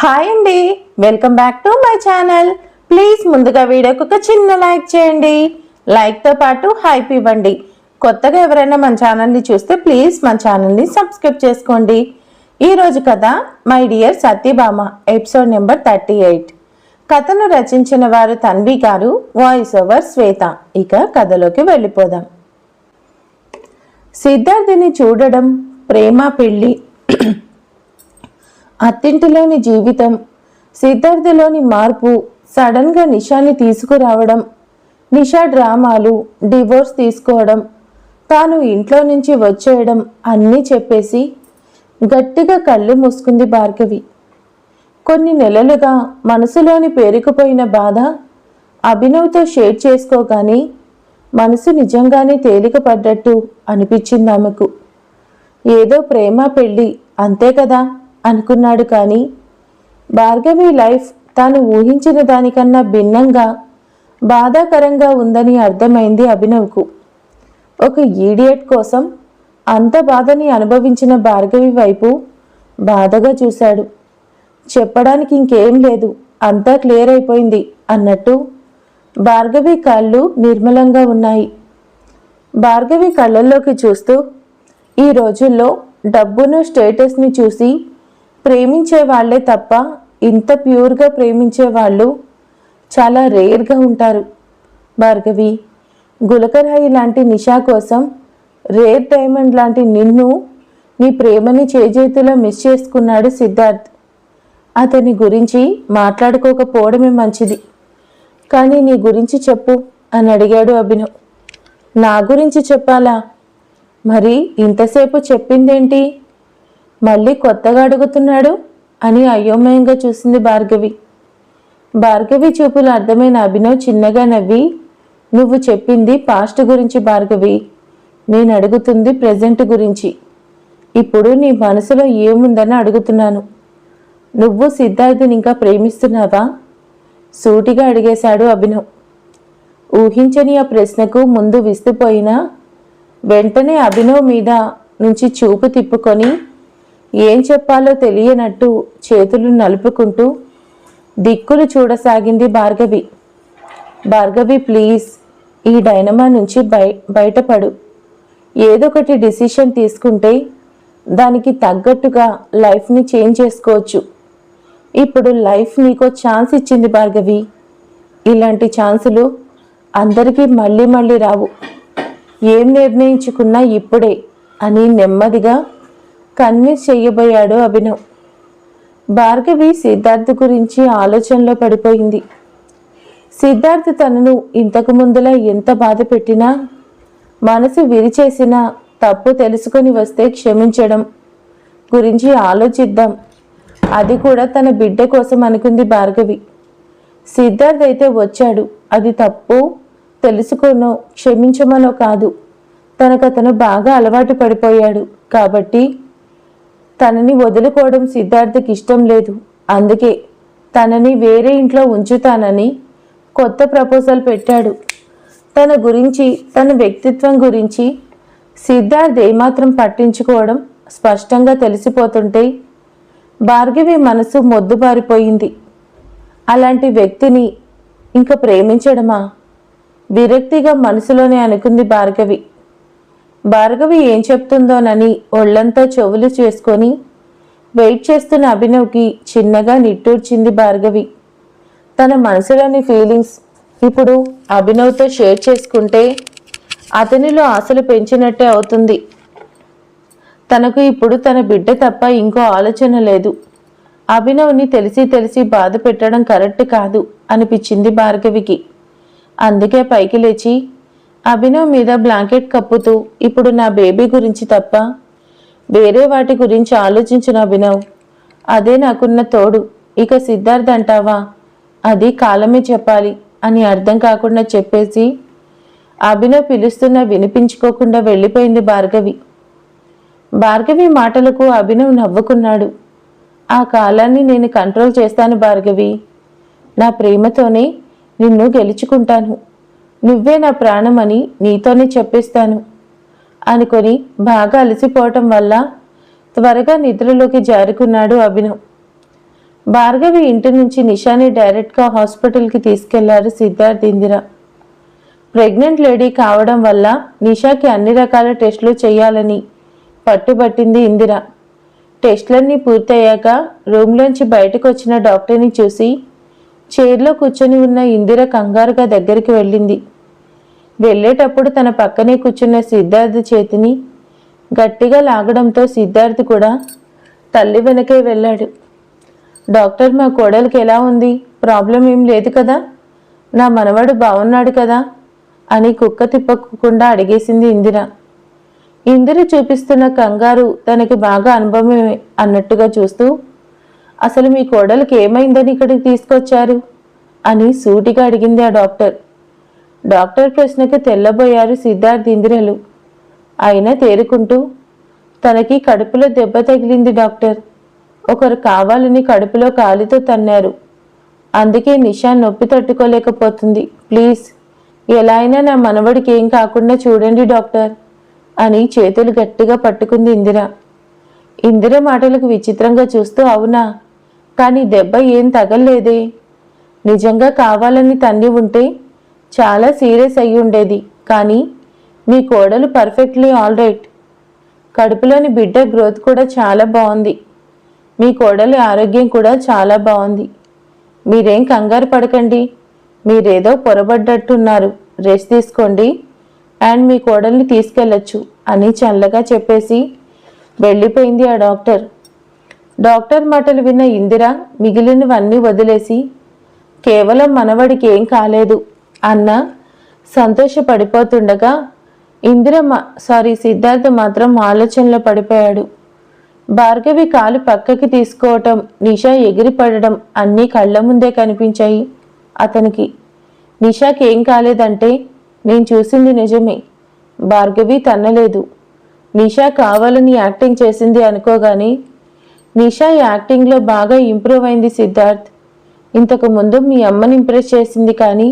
Hi అండి. Welcome back to my channel. Please ముందుగా వీడియోకి ఒక చిన్న లైక్ చేయండి. లైక్తో పాటు హైప్ ఇవ్వండి. కొత్తగా ఎవరైనా మన ఛానల్ని చూస్తే ప్లీజ్ మన ఛానల్ని సబ్స్క్రైబ్ చేసుకోండి. ఈరోజు కథ my dear Satyabhama episode number thirty eight. కథను రచించిన వారు తన్వి గారు వాయిస్ ఓవర్ శ్వేత. ఇక కథలోకి వెళ్ళిపోదాం. సిద్ధార్థిని చూడడం ప్రేమ పెళ్ళి అత్తింటిలోని జీవితం సిద్ధార్థలోని మార్పు సడన్గా నిషాని తీసుకురావడం నిషా డ్రామాలు డివోర్స్ తీసుకోవడం తాను ఇంట్లో నుంచి వచ్చేయడం అన్నీ చెప్పేసి గట్టిగా కళ్ళు మూసుకుంది భార్గవి. కొన్ని నెలలుగా మనసులోని పేరుకుపోయిన బాధ అభినవ్తో షేర్ చేసుకోగానే మనసు నిజంగానే తేలికపడ్డట్టు అనిపించింది ఆమెకు. ఏదో ప్రేమ పెళ్ళి అంతే కదా? అనుకున్నాడు కానీ భార్గవి లైఫ్ తాను ఊహించిన దానికన్నా భిన్నంగా బాధాకరంగా ఉందని అర్థమైంది అభినవ్కు. ఒక ఈడియట్ కోసం అంత బాధని అనుభవించిన భార్గవి వైపు బాధగా చూశాడు. చెప్పడానికి ఇంకేం లేదు అంతా క్లియర్ అయిపోయింది అన్నట్టు భార్గవి కళ్ళు నిర్మలంగా ఉన్నాయి. భార్గవి కళ్ళల్లోకి చూస్తూ ఈ రోజుల్లో డబ్బును స్టేటస్ని చూసి ప్రేమించే వాళ్ళే తప్ప ఇంత ప్యూర్గా ప్రేమించే వాళ్ళు చాలా రేర్గా ఉంటారు. భార్గవి గులకరాయి లాంటి నిషా కోసం రేర్ డైమండ్ లాంటి నిన్ను నీ ప్రేమని చేజేతిలో మిస్ చేసుకున్నాడు సిద్ధార్థ్. అతని గురించి మాట్లాడుకోకపోవడమే మంచిది. కానీ నీ గురించి చెప్పు అని అడిగాడు అభినవ్ నా గురించి చెప్పాలా? మరి ఇంతసేపు చెప్పిందేంటి? మళ్ళీ కొత్తగా అడుగుతున్నాడు అని అయోమయంగా చూసింది భార్గవి. భార్గవి చూపులు అర్థమైన అభినవ్ చిన్నగా నవ్వి నువ్వు చెప్పింది పాస్ట్ గురించి భార్గవి. నేను అడుగుతుంది ప్రజెంట్ గురించి. ఇప్పుడు నీ మనసులో ఏముందని అడుగుతున్నాను. నువ్వు సిద్ధార్థిని ఇంకా ప్రేమిస్తున్నావా? సూటిగా అడిగేశాడు అభినవ్. ఊహించని ఆ ప్రశ్నకు ముందు విస్తుపోయినా వెంటనే అభినవ్ మీద నుంచి చూపు తిప్పుకొని ఏం చెప్పాలో తెలియనట్టు చేతులు నలుపుకుంటూ దిక్కులు చూడసాగింది భార్గవి. భార్గవి ప్లీజ్ ఈ డైనమా నుంచి బయ బయటపడు. ఏదొకటి డిసిషన్ తీసుకుంటే దానికి తగ్గట్టుగా లైఫ్ని చేంజ్ చేసుకోవచ్చు. ఇప్పుడు లైఫ్ నీకో ఛాన్స్ ఇచ్చింది భార్గవి. ఇలాంటి ఛాన్సులు అందరికీ మళ్ళీ మళ్ళీ రావు. ఏం నిర్ణయించుకున్నా ఇప్పుడే అని నెమ్మదిగా కన్విన్స్ చెయ్యబోయాడు అభినవ్. భార్గవి సిద్ధార్థ్ గురించి ఆలోచనలో పడిపోయింది. సిద్ధార్థ్ తనను ఇంతకు ముందులా ఎంత బాధ పెట్టినా మనసు విరిచేసినా తప్పు తెలుసుకొని వస్తే క్షమించడం గురించి ఆలోచిద్దాం. అది కూడా తన బిడ్డ కోసం అనుకుంది భార్గవి. సిద్ధార్థ్ అయితే వచ్చాడు. అది తప్పు తెలుసుకోనో క్షమించమనో కాదు. తనకతను బాగా అలవాటు పడిపోయాడు. కాబట్టి తనని వదులుకోవడం సిద్ధార్థకి ఇష్టం లేదు. అందుకే తనని వేరే ఇంట్లో ఉంచుతానని కొత్త ప్రపోజల్ పెట్టాడు. తన గురించి తన వ్యక్తిత్వం గురించి సిద్ధార్థ్ ఏమాత్రం పట్టించుకోవడం స్పష్టంగా తెలిసిపోతుంటే భార్గవి మనసు మొద్దుబారిపోయింది. అలాంటి వ్యక్తిని ఇంకా ప్రేమించడమా? విరక్తిగా మనసులోనే అనుకుంది భార్గవి. భార్గవి ఏం చెప్తుందోనని ఒళ్ళంతా చెవులు చేసుకొని వెయిట్ చేస్తున్న అభినవ్కి చిన్నగా నిట్టూర్చింది భార్గవి. తన మనసులోని ఫీలింగ్స్ ఇప్పుడు అభినవ్తో షేర్ చేసుకుంటే అతనిలో ఆశలు పెంచినట్టే అవుతుంది. తనకు ఇప్పుడు తన బిడ్డ తప్ప ఇంకో ఆలోచన లేదు. అభినవ్ని తెలిసి తెలిసి బాధ పెట్టడం కరెక్ట్ కాదు అనిపించింది భార్గవికి. అందుకే పైకి లేచి అభినవ్ మీద బ్లాంకెట్ కప్పుతూ ఇప్పుడు నా బేబీ గురించి తప్ప వేరే వాటి గురించి ఆలోచించిన అభినవ్. అదే నాకున్న తోడు. ఇక సిద్ధార్థ్ అంటావా? అది కాలమే చెప్పాలి అని అర్థం కాకుండా చెప్పేసి అభినవ్ పిలుస్తున్న వినిపించుకోకుండా వెళ్ళిపోయింది భార్గవి. భార్గవి మాటలకు అభినవ్ నవ్వుకున్నాడు. ఆ కాలాన్ని నేను కంట్రోల్ చేస్తాను భార్గవి. నా ప్రేమతోనే నిన్ను గెలుచుకుంటాను. నువ్వే నా ప్రాణమని నీతోనే చెప్పిస్తాను అనుకొని బాగా అలసిపోవటం వల్ల త్వరగా నిద్రలోకి జారుకున్నాడు అభినవ్. భార్గవి ఇంటి నుంచి నిషాని డైరెక్ట్గా హాస్పిటల్కి తీసుకెళ్ళారు సిద్ధార్థ్ ఇందిర. ప్రెగ్నెంట్ లేడీ కావడం వల్ల నిషాకి అన్ని రకాల టెస్టులు చేయాలని పట్టుబట్టింది ఇందిర. టెస్టులన్నీ పూర్తయ్యాక రూమ్లోంచి బయటకు వచ్చిన డాక్టర్ని చూసి చైర్లో కూర్చొని ఉన్న ఇందిర కంగారుగా దగ్గరికి వెళ్ళింది. వెళ్ళేటప్పుడు తన పక్కనే కూర్చున్న సిద్ధార్థ చేతిని గట్టిగా లాగడంతో సిద్ధార్థ్ కూడా తల్లి వెనకే వెళ్ళాడు. డాక్టర్ మా కోడలికి ఎలా ఉంది? ప్రాబ్లం ఏం లేదు కదా? నా మనవడు బాగున్నాడు కదా? అని కుక్క తిప్పకుండా అడిగేసింది ఇందిర. ఇందిర చూపిస్తున్న కంగారు తనకి బాగా అనుభవమే అన్నట్టుగా చూస్తూ అసలు మీ కోడలికి ఏమైందని ఇక్కడికి తీసుకొచ్చారు? అని సూటిగా అడిగింది ఆ డాక్టర్. డాక్టర్ ప్రశ్నకు తెల్లబోయారు సిద్ధార్థ్ ఇందిరలు. అయినా తేరుకుంటూ తనకి కడుపులో దెబ్బ తగిలింది డాక్టర్. ఒకరు కావాలని కడుపులో కాలితో తన్నారు. అందుకే నిషా నొప్పి తట్టుకోలేకపోతుంది. ప్లీజ్ ఎలా అయినా నా మనవడికి ఏం కాకుండా చూడండి డాక్టర్ అని చేతులు గట్టిగా పట్టుకుంది ఇందిర. ఇందిర మాటలకు విచిత్రంగా చూస్తూ అవునా? కానీ దెబ్బ ఏం తగల్లేదే. నిజంగా కావాలని తన్ని ఉంటే చాలా సీరియస్ అయి ఉండేది. కానీ మీ కోడలు పర్ఫెక్ట్లీ ఆల్ రైట్. కడుపులోని బిడ్డ గ్రోత్ కూడా చాలా బాగుంది. మీ కోడలి ఆరోగ్యం కూడా చాలా బాగుంది. మీరేం కంగారు పడకండి. మీరేదో పొరబడ్డట్టున్నారు. రెస్ట్ తీసుకోండి. అండ్ మీ కోడల్ని తీసుకెళ్ళొచ్చు అని చల్లగా చెప్పేసి వెళ్ళిపోయింది ఆ డాక్టర్. డాక్టర్ మాటలు విన్న ఇందిర మిగిలినవన్నీ వదిలేసి కేవలం మనవడికి ఏం కాలేదు అన్న సంతోషపడిపోతుండగా ఇందిర మా సారీ సిద్ధార్థ మాత్రం ఆలోచనలో పడిపోయాడు. భార్గవి కాలు పక్కకి తీసుకోవటం నిషా ఎగిరిపడడం అన్నీ కళ్ళ ముందే కనిపించాయి. అతనికి నిషాకి ఏం కాలేదంటే నేను చూసింది నిజమే. భార్గవి తన్నలేదు. నిషా కావాలని యాక్టింగ్ చేసింది అనుకోగానే నిషా యాక్టింగ్లో బాగా ఇంప్రూవ్ అయింది సిద్ధార్థ్. ఇంతకు ముందు మీ అమ్మని ఇంప్రెస్ చేసింది కానీ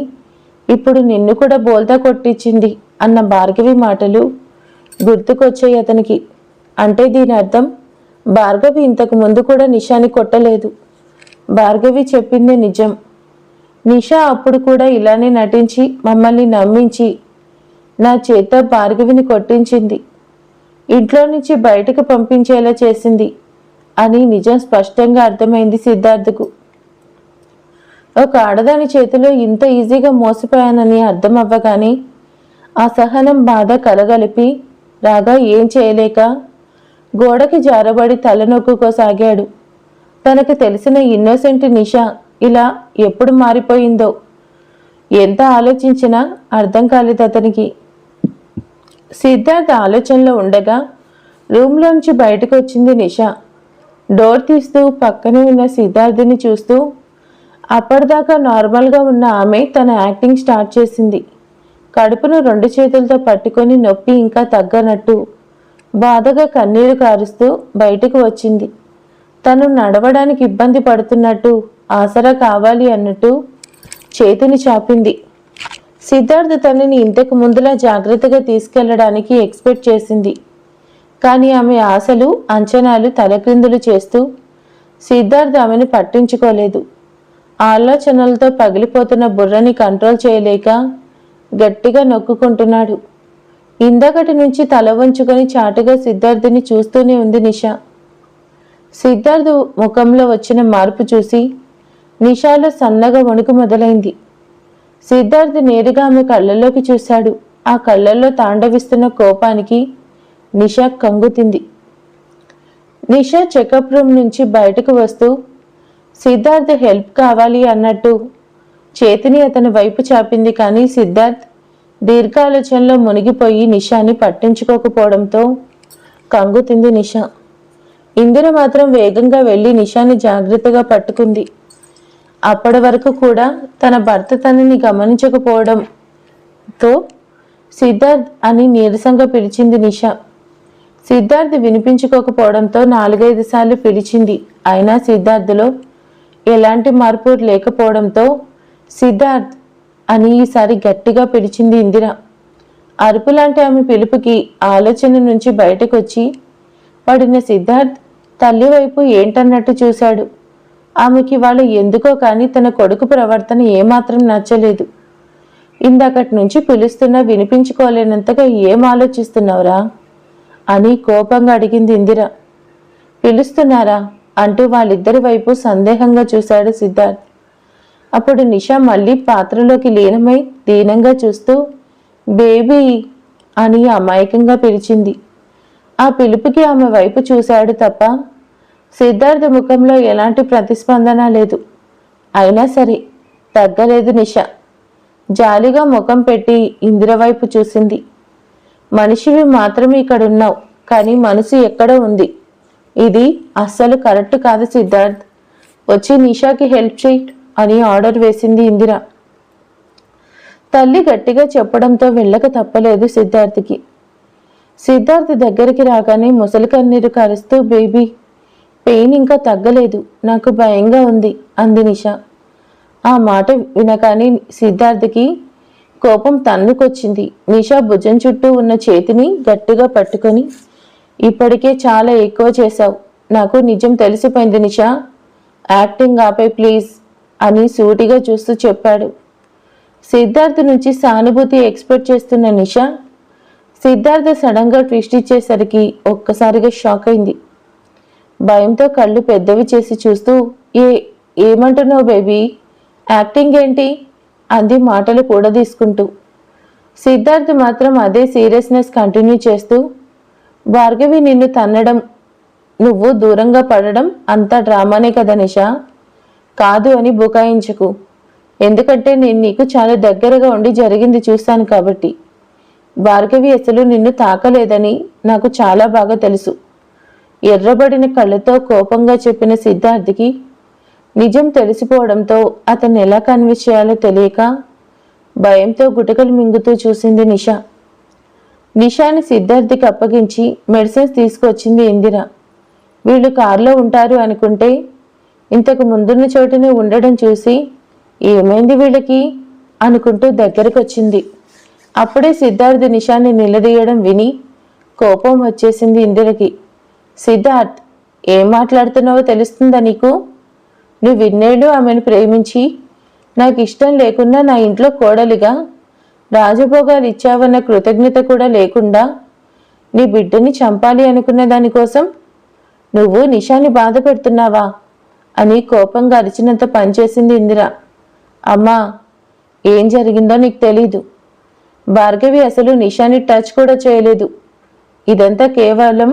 ఇప్పుడు నిన్ను కూడా బోల్తా కొట్టించింది అన్న భార్గవి మాటలు గుర్తుకొచ్చాయి అతనికి. అంటే దీని అర్థం భార్గవి ఇంతకు ముందు కూడా నిషాని కొట్టలేదు. భార్గవి చెప్పిందే నిజం. నిషా అప్పుడు కూడా ఇలానే నటించి మమ్మల్ని నమ్మించి నా చేత భార్గవిని కొట్టించింది. ఇంట్లో నుంచి బయటకు పంపించేలా చేసింది. అని నిజం స్పష్టంగా అర్థమైంది సిద్ధార్థకు. ఒక ఆడదాని చేతిలో ఇంత ఈజీగా మోసపోయానని అర్థం అవ్వగానే ఆ సహనం బాధ కలగలిపి రాగా ఏం చేయలేక? గోడకి జారబడి తలనొక్కుకోసాగాడు. తనకు తెలిసిన ఇన్నోసెంట్ నిషా ఇలా ఎప్పుడు మారిపోయిందో? ఎంత ఆలోచించినా అర్థం కాలేదు అతనికి. సిద్ధార్థ ఆలోచనలో ఉండగా రూమ్లోంచి బయటకు వచ్చింది నిషా. డోర్ తీస్తూ పక్కనే ఉన్న సిద్ధార్థిని చూస్తూ అప్పటిదాకా నార్మల్గా ఉన్న ఆమె తన యాక్టింగ్ స్టార్ట్ చేసింది. కడుపును రెండు చేతులతో పట్టుకొని నొప్పి ఇంకా తగ్గనట్టు బాధగా కన్నీరు కారుస్తూ బయటకు వచ్చింది. తను నడవడానికి ఇబ్బంది పడుతున్నట్టు ఆసరా కావాలి అన్నట్టు చేతిని చాపింది. సిద్ధార్థ్ తనని ఇంతకు ముందులా జాగ్రత్తగా తీసుకెళ్ళడానికి ఎక్స్పెక్ట్ చేసింది. కానీ ఆమె ఆశలు అంచనాలు తలక్రిందులు చేస్తూ సిద్ధార్థ్ ఆమెను పట్టించుకోలేదు. ఆలోచనలతో పగిలిపోతున్న బుర్రని కంట్రోల్ చేయలేక గట్టిగా నొక్కుకుంటున్నాడు. ఇందకటి నుంచి తల వంచుకొని చాటుగా సిద్ధార్థిని చూస్తూనే ఉంది నిషా. సిద్ధార్థు ముఖంలో వచ్చిన మార్పు చూసి నిషాలో సన్నగా వణుకు మొదలైంది. సిద్ధార్థ్ నేరుగా ఆమె కళ్ళల్లోకి చూశాడు. ఆ కళ్ళల్లో తాండవిస్తున్న కోపానికి నిషా కంగుతింది. నిషా చెకప్ రూమ్ నుంచి బయటకు వస్తూ సిద్ధార్థ్ హెల్ప్ కావాలి అన్నట్టు చేతిని అతని వైపు చాపింది. కానీ సిద్ధార్థ్ దీర్ఘాలోచనలో మునిగిపోయి నిషాని పట్టించుకోకపోవడంతో కంగుతింది నిషా. ఇందిర మాత్రం వేగంగా వెళ్ళి నిషాని జాగ్రత్తగా పట్టుకుంది. అప్పటి వరకు కూడా తన భర్త తనని గమనించకపోవడంతో సిద్ధార్థ్ అని నీరసంగా పిలిచింది నిషా. సిద్ధార్థ్ వినిపించుకోకపోవడంతో నాలుగైదు సార్లు పిలిచింది. అయినా సిద్ధార్థలో ఎలాంటి మార్పు లేకపోవడంతో సిద్ధార్థ్ అని ఈసారి గట్టిగా పిలిచింది ఇందిర. అరుపు లాంటి ఆమె పిలుపుకి ఆలోచన నుంచి బయటకొచ్చి పడిన సిద్ధార్థ్ తల్లి వైపు ఏంటన్నట్టు చూశాడు. ఆమెకి వాళ్ళు ఎందుకో కానీ తన కొడుకు ప్రవర్తన ఏమాత్రం నచ్చలేదు. ఇందాకటి నుంచి పిలుస్తున్నా వినిపించుకోలేనంతగా ఏం ఆలోచిస్తున్నావురా? అని కోపంగా అడిగింది ఇందిర. పిలుస్తున్నారా? అంటూ వాళ్ళిద్దరి వైపు సందేహంగా చూశాడు సిద్ధార్థ్. అప్పుడు నిషా మళ్ళీ పాత్రలోకి లీనమై దీనంగా చూస్తూ బేబీ అని అమాయకంగా పిలిచింది. ఆ పిలుపుకి ఆమె వైపు చూశాడు తప్ప సిద్ధార్థ ముఖంలో ఎలాంటి ప్రతిస్పందన లేదు. అయినా సరే తగ్గలేదు నిష. జాలిగా ముఖం పెట్టి ఇందిర వైపు చూసింది. మనిషివి మాత్రమే ఇక్కడ ఉన్నావు కానీ మనసు ఎక్కడ ఉంది? ఇది అస్సలు కరెక్ట్ కాదు సిద్ధార్థ్. వచ్చి నిషాకి హెల్ప్ చేయి అని ఆర్డర్ వేసింది ఇందిర. తల్లి గట్టిగా చెప్పడంతో వెళ్ళక తప్పలేదు సిద్ధార్థ్కి. సిద్ధార్థ్ దగ్గరికి రాగానే ముసలి కన్నీరు కరుస్తూ బేబీ పెయిన్ ఇంకా తగ్గలేదు నాకు భయంగా ఉంది అంది నిషా. ఆ మాట వినగానే సిద్ధార్థకి కోపం తన్నుకొచ్చింది. నిషా భుజం చుట్టూ ఉన్న చేతిని గట్టిగా పట్టుకొని ఇప్పటికే చాలా ఎక్కువ చేశావు. నాకు నిజం తెలిసిపోయింది నిషా. యాక్టింగ్ ఆపే ప్లీజ్ అని సూటిగా చూస్తూ చెప్పాడు. సిద్ధార్థ్ నుంచి సానుభూతి ఎక్స్పెక్ట్ చేస్తున్న నిషా సిద్ధార్థ సడన్గా ట్విస్ట్ ఇచ్చేసరికి ఒక్కసారిగా షాక్ అయింది. భయంతో కళ్ళు పెద్దవి చేసి చూస్తూ ఏ ఏమంటున్నావు బేబీ? యాక్టింగ్ ఏంటి? అంది మాటలు కూడా తీసుకుంటూ సిద్ధార్థ్ మాత్రం అదే సీరియస్నెస్ కంటిన్యూ చేస్తూ భార్గవి నిన్ను తన్నడం నువ్వు దూరంగా పడడం అంతా డ్రామానే కదా నిషా? కాదు అని బుకాయించకు. ఎందుకంటే నేను నీకు చాలా దగ్గరగా ఉండి జరిగింది చూశాను కాబట్టి. భార్గవి అసలు నిన్ను తాకలేదని నాకు చాలా బాగా తెలుసు. ఎర్రబడిన కళ్ళతో కోపంగా చెప్పిన సిద్ధార్థికి నిజం తెలిసిపోవడంతో అతన్ని ఎలా కన్విన్స్ చేయాలో తెలియక భయంతో గుటకలు మింగుతూ చూసింది నిషా. నిషాని సిద్ధార్థికి అప్పగించి మెడిసిన్స్ తీసుకొచ్చింది ఇందిర. వీళ్ళు కారులో ఉంటారు అనుకుంటే ఇంతకు ముందున్న చోటనే ఉండడం చూసి ఏమైంది వీళ్ళకి అనుకుంటూ దగ్గరకొచ్చింది. అప్పుడే సిద్ధార్థ్ నిషాన్ని నిలదీయడం విని కోపం వచ్చేసింది ఇందిరకి. సిద్ధార్థ్ ఏం మాట్లాడుతున్నావో తెలుస్తుందా నీకు? నువ్వు విన్నేళ్ళు ఆమెను ప్రేమించి నాకు ఇష్టం లేకుండా నా ఇంట్లో కోడలిగా రాజభోగాలు ఇచ్చావన్న కృతజ్ఞత కూడా లేకుండా నీ బిడ్డని చంపాలి అనుకున్న దానికోసం నువ్వు నిషాని బాధ పెడుతున్నావా అని కోపంగా అరిచినంత పనిచేసింది ఇందిర. అమ్మా ఏం జరిగిందో నీకు తెలీదు. భార్గవి అసలు నిషాని టచ్ కూడా చేయలేదు. ఇదంతా కేవలం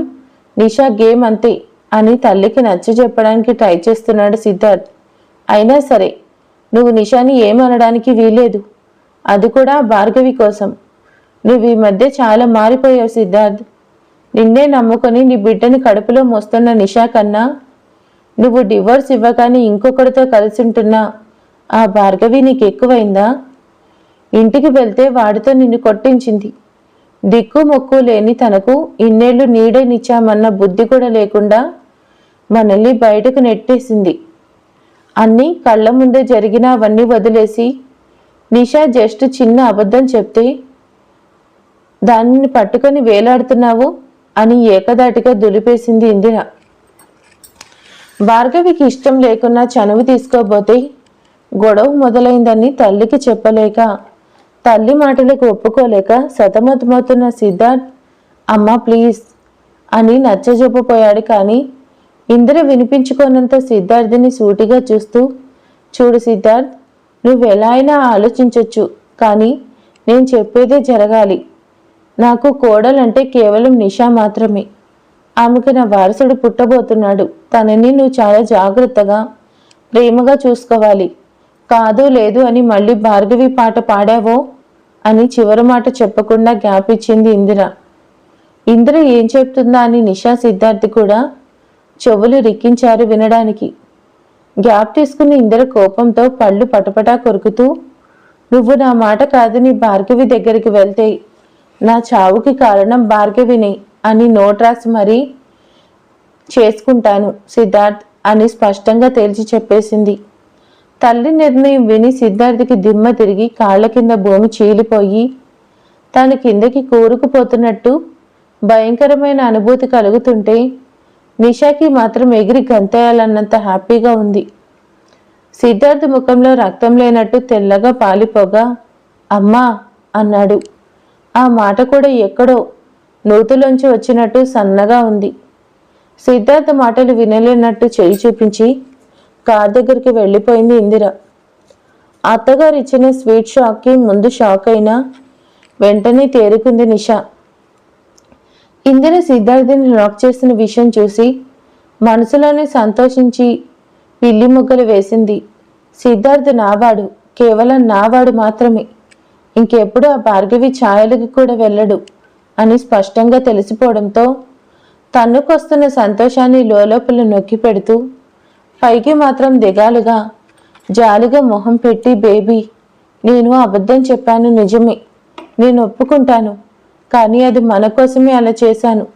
నిషా గేమ్ అంతే. అని తల్లికి నచ్చ చెప్పడానికి ట్రై చేస్తున్నాడు సిద్ధార్థ్. అయినా సరే నువ్వు నిషాని ఏమనడానికి వీలేదు అది కూడా భార్గవి కోసం. నువ్వు ఈ మధ్య చాలా మారిపోయావు సిద్ధార్థ్. నిన్నే నమ్ముకొని నీ బిడ్డని కడుపులో మోస్తున్న నిషా కన్నా నువ్వు డివోర్స్ ఇవ్వగానే ఇంకొకరితో కలిసి ఉంటున్నా. ఆ భార్గవి నీకు ఎక్కువైందా ఇంటికి వెళ్తే వాడితో నిన్ను కొట్టించింది. దిక్కు మొక్కు లేని తనకు ఇన్నేళ్ళు నీడనిచ్చామన్న బుద్ధి కూడా లేకుండా మనల్ని బయటకు నెట్టేసింది. అన్నీ కళ్ళ ముందే జరిగిన అవన్నీ వదిలేసి నిషా జస్ట్ చిన్న అబద్ధం చెప్తే దానిని పట్టుకొని వేలాడుతున్నావు? అని ఏకదాటిగా దులిపేసింది ఇందిర. భార్గవికి ఇష్టం లేకున్నా చనువు తీసుకోబోతే గొడవ మొదలైందని తల్లికి చెప్పలేక తల్లి మాటలకు ఒప్పుకోలేక సతమతమవుతున్న సిద్ధార్థ్ అమ్మా ప్లీజ్ అని నచ్చజెప్పపోయాడు కానీ ఇందిర వినిపించుకోనంత సిద్ధార్థిని సూటిగా చూస్తూ చూడు సిద్ధార్థ్ నువ్వు ఎలా అయినా ఆలోచించవచ్చు కానీ నేను చెప్పేదే జరగాలి. నాకు కోడలంటే కేవలం నిషా మాత్రమే. ఆమెకు నా వారసుడు పుట్టబోతున్నాడు. తనని నువ్వు చాలా జాగ్రత్తగా ప్రేమగా చూసుకోవాలి. కాదు లేదు అని మళ్ళీ భార్గవి పాట పాడావో? అని చివరి మాట చెప్పకుండా గ్యాప్ ఇచ్చింది ఇందిర. ఇందిర ఏం చెప్తుందా అని నిషా సిద్ధార్థి కూడా చెవులు రిక్కించారు వినడానికి. గ్యాప్ తీసుకున్న ఇందర కోపంతో పళ్ళు పటపటా కొరుకుతూ నువ్వు నా మాట కాదని భార్గవి దగ్గరికి వెళ్తే నా చావుకి కారణం భార్గవిని అని నోట్ రాసి మరీ చేసుకుంటాను సిద్ధార్థ్ అని స్పష్టంగా తేల్చి చెప్పేసింది. తల్లి నిర్ణయం విని సిద్ధార్థికి దిమ్మ తిరిగి కాళ్ళ కింద భూమి చీలిపోయి తాను కిందకి కూరుకుపోతున్నట్టు భయంకరమైన అనుభూతి కలుగుతుంటే నిషాకి మాత్రం ఎగిరి గంతేయాలన్నంత హ్యాపీగా ఉంది. సిద్ధార్థ్ ముఖంలో రక్తం లేనట్టు తెల్లగా పాలిపోగా అమ్మా అన్నాడు. ఆ మాట కూడా ఎక్కడో నూతులోంచి వచ్చినట్టు సన్నగా ఉంది. సిద్ధార్థ మాటలు వినలేనట్టు చేయి చూపించి కార్ దగ్గరికి వెళ్ళిపోయింది ఇందిర. అత్తగారు ఇచ్చిన స్వీట్ షాక్కి ముందు షాక్ అయినా వెంటనే తేరుకుంది నిషా. ఇందిర సిద్ధార్థిని లాక్ చేసిన విషయం చూసి మనసులోనే సంతోషించి పిల్లి ముగ్గలు వేసింది. సిద్ధార్థ్ నావాడు కేవలం నావాడు మాత్రమే. ఇంకెప్పుడు ఆ భార్గవి ఛాయలకు కూడా వెళ్ళడు అని స్పష్టంగా తెలిసిపోవడంతో తన్నుకొస్తున్న సంతోషాన్ని లోలోపల నొక్కి పెడుతూ పైకి మాత్రం దిగాలుగా జాలిగా మొహం పెట్టి బేబీ నేను అబద్ధం చెప్పాను నిజమే. నేను ఒప్పుకుంటాను. కానీ అది మన కోసమే అలా చేశాను.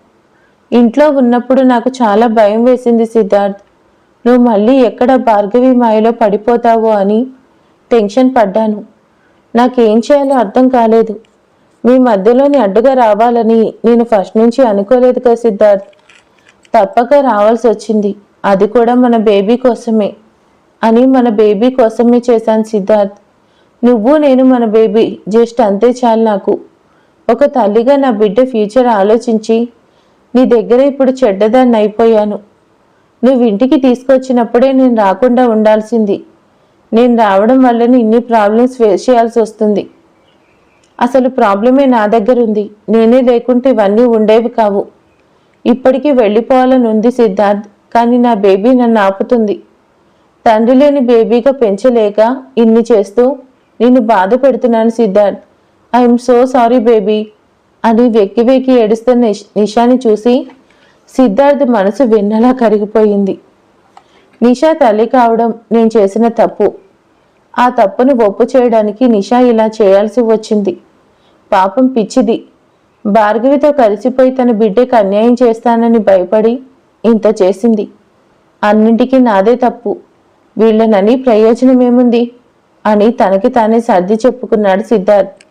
ఇంట్లో ఉన్నప్పుడు నాకు చాలా భయం వేసింది సిద్ధార్థ్. నువ్వు మళ్ళీ ఎక్కడ భార్గవి మాయలో పడిపోతావో అని టెన్షన్ పడ్డాను. నాకేం చేయాలో అర్థం కాలేదు. మీ మధ్యలోని అడ్డుగా రావాలని నేను ఫస్ట్ నుంచి అనుకోలేదు కదా సిద్ధార్థ్. తప్పక రావాల్సి వచ్చింది. అది కూడా మన బేబీ కోసమే అని మన బేబీ కోసమే చేశాను సిద్ధార్థ్. నువ్వు నేను మన బేబీ జస్ట్ అంతే చాలు నాకు. ఒక తల్లిగా నా బిడ్డ ఫ్యూచర్ ఆలోచించి నీ దగ్గర ఇప్పుడు చెడ్డదాన్ని అయిపోయాను. నువ్వు ఇంటికి తీసుకొచ్చినప్పుడే నేను రాకుండా ఉండాల్సింది. నేను రావడం వల్లనే ఇన్ని ప్రాబ్లమ్స్ ఫేస్ చేయాల్సి వస్తుంది. అసలు ప్రాబ్లమే నా దగ్గర ఉంది. నేనే లేకుంటే ఇవన్నీ ఉండేవి కావు. ఇప్పటికీ వెళ్ళిపోవాలని ఉంది సిద్ధార్థ్ కానీ నా బేబీ నన్ను ఆపుతుంది. తండ్రి లేని బేబీగా పెంచలేక ఇన్ని చేస్తూ నిన్ను బాధ పెడుతున్నాను Siddharth. I'm so sorry baby అని వెక్కి వెక్కి ఏడుస్తున్న నిష్- నిషాని చూసి సిద్ధార్థ్ మనసు వెన్నలా కరిగిపోయింది. నిషా తల్లి కావడం నేను చేసిన తప్పు. ఆ తప్పును ఒప్పు చేయడానికి నిషా ఇలా చేయాల్సి వచ్చింది. పాపం పిచ్చిది. భార్గవితో కలిసిపోయి తన బిడ్డకు అన్యాయం చేస్తానని భయపడి ఇంత చేసింది. అన్నింటికీ నాదే తప్పు. వీళ్ళనని ప్రయోజనం ఏముంది అని తనకి తానే సర్ది చెప్పుకున్నాడు సిద్ధార్థ్.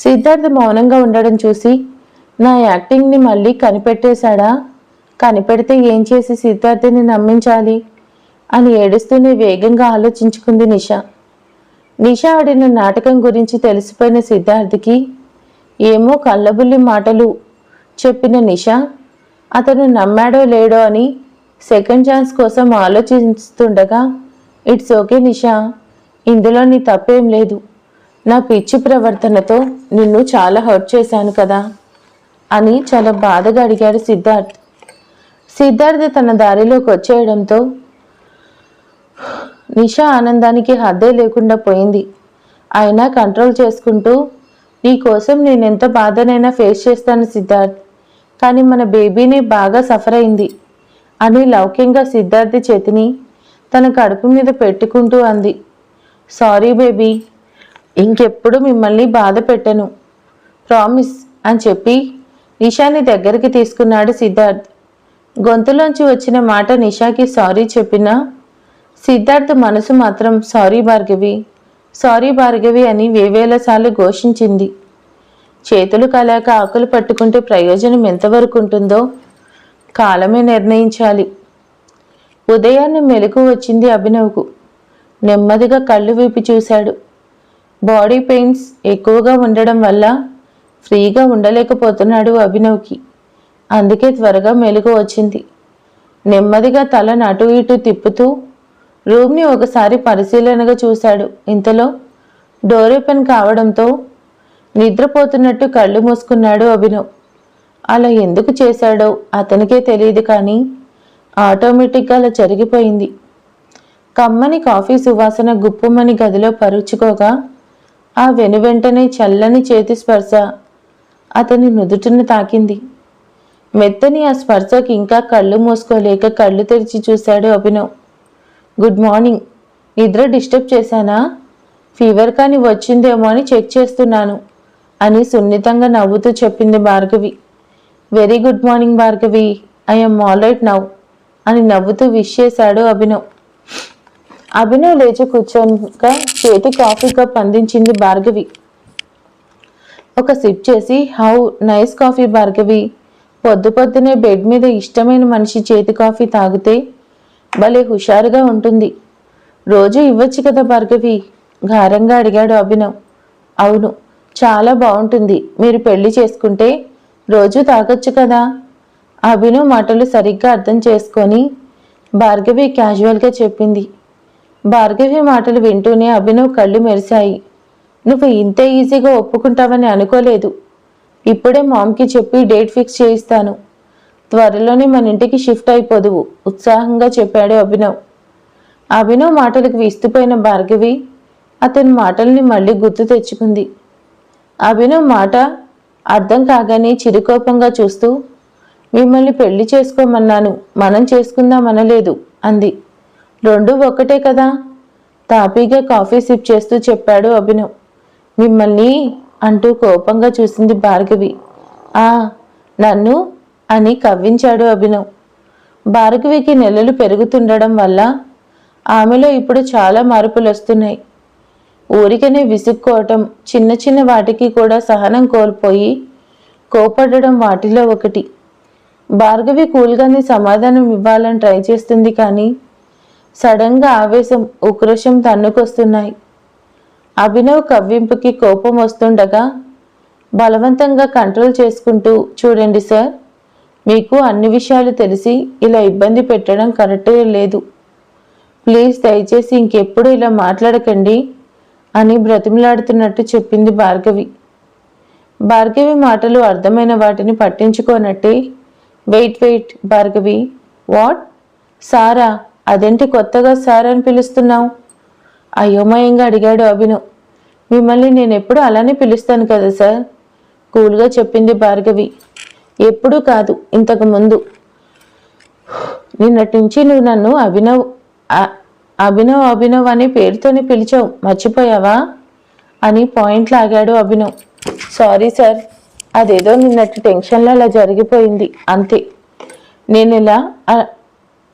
సిద్ధార్థ్ మౌనంగా ఉండడం చూసి నా యాక్టింగ్ని మళ్ళీ కనిపెట్టేశాడా? కనిపెడితే ఏం చేసి సిద్ధార్థని నమ్మించాలి? అని ఏడుస్తూనే వేగంగా ఆలోచించుకుంది నిషా. నిషా ఆడిన నాటకం గురించి తెలిసిపోయిన సిద్ధార్థకి ఏమో కళ్ళబుల్లి మాటలు చెప్పిన నిషా అతను నమ్మాడో లేడో అని సెకండ్ ఛాన్స్ కోసం ఆలోచిస్తుండగా ఇట్స్ ఓకే నిషా ఇందులో నీ తప్పేం లేదు. నా పిచ్చి ప్రవర్తనతో నిన్ను చాలా హర్ట్ చేశాను కదా అని చాలా బాధగా అడిగాడు సిద్ధార్థ్. సిద్ధార్థ్ తన దారిలోకి వచ్చేయడంతో నిషా ఆనందానికి హద్దే లేకుండా పోయింది. అయినా కంట్రోల్ చేసుకుంటూ నీ కోసం నేను ఎంత బాధనైనా ఫేస్ చేస్తాను సిద్ధార్థ్. కానీ మన బేబీని బాగా సఫర్ అయింది అని లౌక్యంగా సిద్ధార్థ్ చేతిని తన కడుపు మీద పెట్టుకుంటూ అంది. సారీ బేబీ ఇంకెప్పుడు మిమ్మల్ని బాధ పెట్టను. ప్రామిస్ అని చెప్పి నిషాని దగ్గరికి తీసుకున్నాడు సిద్ధార్థ్. గొంతులోంచి వచ్చిన మాట నిషాకి సారీ చెప్పినా సిద్ధార్థ్ మనసు మాత్రం సారీ భార్గవి సారీ భార్గవి అని వేవేలసార్లు ఘోషించింది. చేతులు కలాక ఆకులు పట్టుకుంటే ప్రయోజనం ఎంతవరకు ఉంటుందో కాలమే నిర్ణయించాలి. ఉదయాన్నే మెలకు వచ్చింది అభినవ్కు. నెమ్మదిగా కళ్ళు వీపి చూశాడు. బాడీ పెయిన్స్ ఎక్కువగా ఉండడం వల్ల ఫ్రీగా ఉండలేకపోతున్నాడు అభినవ్కి. అందుకే త్వరగా మెలుగు వచ్చింది. నెమ్మదిగా తలను అటు ఇటు తిప్పుతూ రూమ్ని ఒకసారి పరిశీలనగా చూశాడు. ఇంతలో డోర్ ఓపెన్ కావడంతో నిద్రపోతున్నట్టు కళ్ళు మూసుకున్నాడు అభినవ్. అలా ఎందుకు చేశాడో అతనికే తెలియదు కానీ ఆటోమేటిక్గా అలా జరిగిపోయింది. కమ్మని కాఫీ సువాసన గుప్పుమని గదిలో పరుచుకోగా ఆ వెనువెంటనే చల్లని చేతి స్పర్శ అతని నుదుటిని తాకింది. మెత్తని ఆ స్పర్శకి ఇంకా కళ్ళు మూసుకోలేక కళ్ళు తెరిచి చూశాడు అభినవ్. Good morning. నిద్ర డిస్టర్బ్ చేశానా? ఫీవర్ కానీ వచ్చిందేమో అని చెక్ చేస్తున్నాను అని సున్నితంగా నవ్వుతూ చెప్పింది Bhargavi. Very good morning Bhargavi. I'm all right now అని నవ్వుతూ విష్ చేశాడు అభినవ్. అభినవ్ లేచి కూర్చోక చేతి కాఫీ కప్ అందించింది భార్గవి. ఒక సిప్ చేసి హౌ నైస్ కాఫీ భార్గవి. పొద్దు పొద్దునే బెడ్ మీద ఇష్టమైన మనిషి చేతి కాఫీ తాగితే భలే హుషారుగా ఉంటుంది. రోజు ఇవ్వచ్చు కదా భార్గవి? ఘారంగా అడిగాడు అభినవ్. అవును చాలా బాగుంటుంది. మీరు పెళ్ళి చేసుకుంటే రోజు తాగొచ్చు కదా? అభినవ్ మాటలు సరిగ్గా అర్థం చేసుకొని భార్గవి క్యాజువల్గా చెప్పింది. భార్గవి మాటలు వింటూనే అభినవ్ కళ్ళు మెరిశాయి. నువ్వు ఇంత ఈజీగా ఒప్పుకుంటావని అనుకోలేదు. ఇప్పుడే మామ్కి చెప్పి డేట్ ఫిక్స్ చేయిస్తాను. త్వరలోనే మన ఇంటికి షిఫ్ట్ అయిపోదువు ఉత్సాహంగా చెప్పాడు అభినవ్. అభినవ్ మాటలకు విస్తుపోయిన భార్గవి అతని మాటల్ని మళ్ళీ గుర్తు తెచ్చుకుంది. అభినవ్ మాట అర్థం కాగానే చిరుకోపంగా చూస్తూ మిమ్మల్ని పెళ్ళి చేసుకోమన్నాను మనం చేసుకుందామనలేదు అంది. రెండు ఒకటే కదా? తాపీగా కాఫీ సిప్ చేస్తూ చెప్పాడు అభినవ్. మిమ్మల్ని అంటూ కోపంగా చూసింది భార్గవి. ఆ నన్ను అని కవ్వించాడు అభినవ్. భార్గవికి నెలలు పెరుగుతుండడం వల్ల ఆమెలో ఇప్పుడు చాలా మార్పులు వస్తున్నాయి. ఊరికనే విసుక్కోవటం చిన్న చిన్న వాటికి కూడా సహనం కోల్పోయి కోపడడం వాటిలో ఒకటి. భార్గవి కూల్గానే సమాధానం ఇవ్వాలని ట్రై చేస్తుంది కానీ సడన్గా ఆవేశం ఉక్రోషం తన్నుకొస్తున్నాయి. అభినవ్ కవ్వింపుకి కోపం వస్తుండగా బలవంతంగా కంట్రోల్ చేసుకుంటూ చూడండి సార్ మీకు అన్ని విషయాలు తెలిసి ఇలా ఇబ్బంది పెట్టడం కరెక్టే లేదు. ప్లీజ్ దయచేసి ఇంకెప్పుడు ఇలా మాట్లాడకండి అని బ్రతిమలాడుతున్నట్టు చెప్పింది భార్గవి. భార్గవి మాటలు అర్థమైన వాటిని పట్టించుకోనట్టే వెయిట్ వెయిట్ భార్గవి వాట్? సారా అదేంటి కొత్తగా సార్ అని పిలుస్తున్నావు? అయోమయంగా అడిగాడు అభినవ్ మిమ్మల్ని నేను ఎప్పుడు అలానే పిలుస్తాను కదా సార్? కూల్గా చెప్పింది భార్గవి. ఎప్పుడూ కాదు ఇంతకు ముందు. నిన్నటి నుంచి నువ్వు నన్ను అభినవ్ అభినవ్ అభినవ్ అనే పేరుతోనే పిలిచావు. మర్చిపోయావా? అని పాయింట్ లాగాడు అభినవ్ సారీ సార్ అదేదో నిన్నటి టెన్షన్లో అలా జరిగిపోయింది. అంతే. నేను ఇలా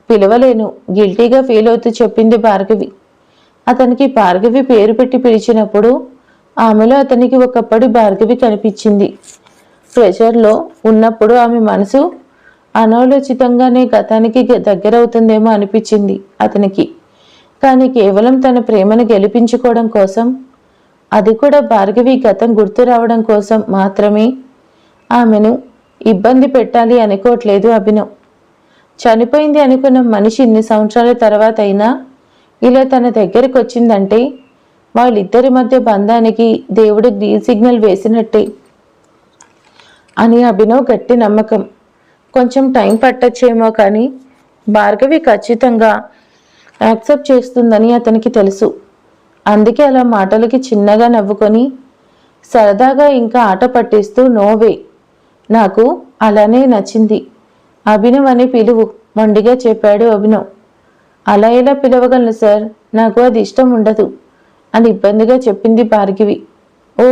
పిలవలేను. గిల్టీగా ఫీల్ అవుతూ చెప్పింది భార్గవి. అతనికి భార్గవి పేరు పెట్టి పిలిచినప్పుడు ఆమెలో అతనికి ఒకప్పటి భార్గవి కనిపించింది. ప్రెషర్లో ఉన్నప్పుడు ఆమె మనసు అనాలోచితంగానే గతానికి దగ్గరవుతుందేమో అనిపించింది అతనికి. కానీ కేవలం తన ప్రేమను గెలిపించుకోవడం కోసం అది కూడా భార్గవి గతం గుర్తు రావడం కోసం మాత్రమే ఆమెను ఇబ్బంది పెట్టాలి అనుకోవట్లేదు అభినవ్. చనిపోయింది అనుకున్న మనిషి ఇన్ని సంవత్సరాల తర్వాత అయినా ఇలా తన దగ్గరికి వచ్చిందంటే వాళ్ళిద్దరి మధ్య బంధానికి దేవుడు గ్రీన్ సిగ్నల్ వేసినట్టే అని అభినవ్ గట్టి నమ్మకం. కొంచెం టైం పట్టచ్చేమో కానీ భార్గవి ఖచ్చితంగా యాక్సెప్ట్ చేస్తుందని అతనికి తెలుసు. అందుకే అలా మాటలకి చిన్నగా నవ్వుకొని సరదాగా ఇంకా ఆట పట్టిస్తూ నోవే నాకు అలానే నచ్చింది. అభినవ్ అని పిలువు. మొండిగా చెప్పాడు అభినవ్. అలా ఎలా పిలవగలను సార్? నాకు అది ఇష్టం ఉండదు. అని ఇబ్బందిగా చెప్పింది భార్గవి. ఓ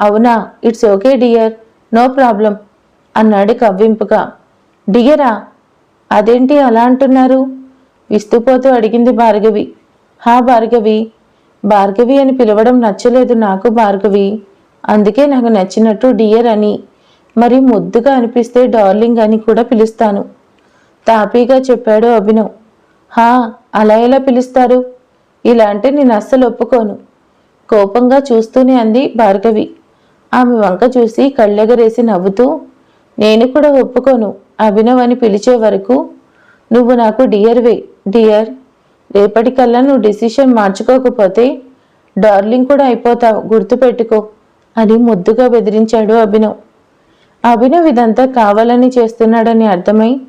అవునా? It's okay dear. No problem. అన్నాడు కవ్వింపుగా. డియరా? అదేంటి అలా అంటున్నారు? విస్తుపోతూ అడిగింది భార్గవి. హా భార్గవి. భార్గవి అని పిలవడం నచ్చలేదు నాకు భార్గవి. అందుకే నాకు నచ్చినట్టు డియర్ అని. మరి ముద్దుగా అనిపిస్తే డార్లింగ్ అని కూడా పిలుస్తాను. తాపీగా చెప్పాడు అభినవ్. హా అలా ఎలా పిలుస్తారు? ఇలా అంటే నేను అస్సలు ఒప్పుకోను. కోపంగా చూస్తూనే అంది భార్గవి. ఆమె వంక చూసి కళ్ళెగరేసి నవ్వుతూ నేను కూడా ఒప్పుకోను అభినవ్ అని పిలిచే వరకు నువ్వు నాకు డియర్వే డియర్. రేపటికల్లా నువ్వు డిసిషన్ మార్చుకోకపోతే డార్లింగ్ కూడా అయిపోతావు గుర్తుపెట్టుకో అని ముద్దుగా బెదిరించాడు అభినవ్. అభినవ్ ఇదంతా కావాలని చేస్తున్నాడని అర్థమై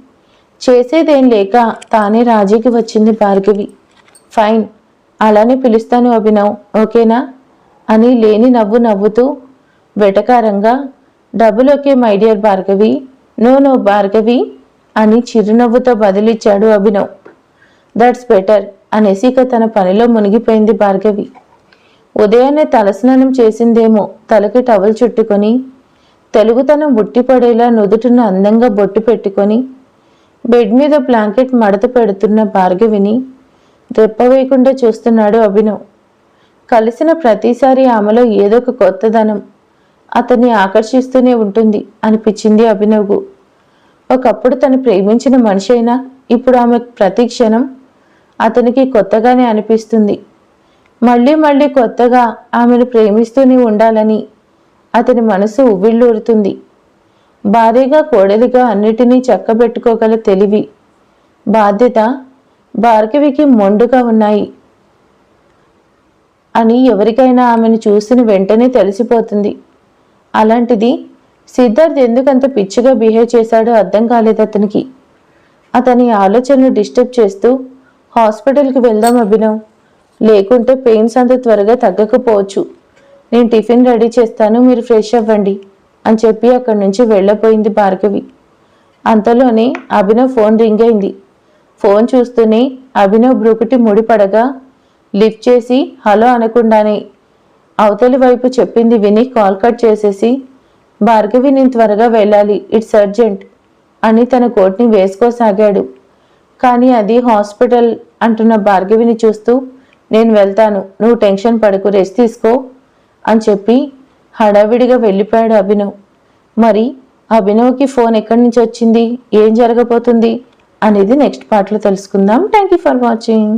చేసేదేం లేక తానే రాజీకి వచ్చింది భార్గవి. ఫైన్ అలానే పిలుస్తాను అభినవ్ ఓకేనా? అని లేని నవ్వు నవ్వుతూ వెటకారంగా double okay my dear Bhargavi. No no Bhargavi అని చిరునవ్వుతో బదిలిచ్చాడు అభినవ్. దట్స్ బెటర్ అనేసి ఇక తన పనిలో మునిగిపోయింది భార్గవి. ఉదయాన్నే తలస్నానం చేసిందేమో తలకి టవల్ చుట్టుకొని తెలుగుతనం ఉట్టిపడేలా నుదుటిన అందంగా బొట్టు పెట్టుకొని బెడ్ మీద బ్లాంకెట్ మడత పెడుతున్న భార్గవిని రెప్పవేయకుండా చూస్తున్నాడు అభినవ్. కలిసిన ప్రతిసారి ఆమెలో ఏదో ఒక కొత్తదనం అతన్ని ఆకర్షిస్తూనే ఉంటుంది అనిపించింది అభినవ్కు. ఒకప్పుడు తను ప్రేమించిన మనిషి అయినా ఇప్పుడు ఆమె ప్రతి క్షణం అతనికి కొత్తగానే అనిపిస్తుంది. మళ్ళీ మళ్ళీ కొత్తగా ఆమెను ప్రేమిస్తూనే ఉండాలని అతని మనసు ఉవ్విళ్ళూరుతుంది. భార్యగా కోడలిగా అన్నిటినీ చక్కబెట్టుకోగల తెలివి బాధ్యత భార్గవికి మొండుగా ఉన్నాయి అని ఎవరికైనా ఆమెను చూసిన వెంటనే తెలిసిపోతుంది. అలాంటిది సిద్ధార్థ్ ఎందుకంత పిచ్చిగా బిహేవ్ చేశాడో అర్థం కాలేదు అతనికి. అతని ఆలోచనలు డిస్టర్బ్ చేస్తూ హాస్పిటల్కి వెళ్దాం అభినవ్. లేకుంటే పెయిన్స్ అంత త్వరగా తగ్గకపోవచ్చు. నేను టిఫిన్ రెడీ చేస్తాను మీరు ఫ్రెష్ అవ్వండి అని చెప్పి అక్కడి నుంచి వెళ్ళపోయింది భార్గవి. అంతలోనే అభినవ్ ఫోన్ రింగ్ అయింది. ఫోన్ చూస్తూనే అభినవ్ బ్రూకుటి ముడిపడగా లిఫ్ట్ చేసి హలో అనకుండానే. అవతలి వైపు చెప్పింది విని కాల్ కట్ చేసేసి భార్గవి నేను త్వరగా వెళ్ళాలి ఇట్స్ అర్జెంట్ అని తన కోట్ని వేసుకోసాగాడు. కానీ అది హాస్పిటల్ అంటున్న భార్గవిని చూస్తూ నేను వెళ్తాను నువ్వు టెన్షన్ పడకు రెస్ట్ తీసుకో అని చెప్పి హడావిడిగా వెళ్ళిపోయాడు అభినవ్. మరి అభినవ్కి ఫోన్ ఎక్కడి నుంచి వచ్చింది? ఏం జరగబోతుంది? అనేది నెక్స్ట్ పార్ట్లో తెలుసుకుందాం. Thank you for watching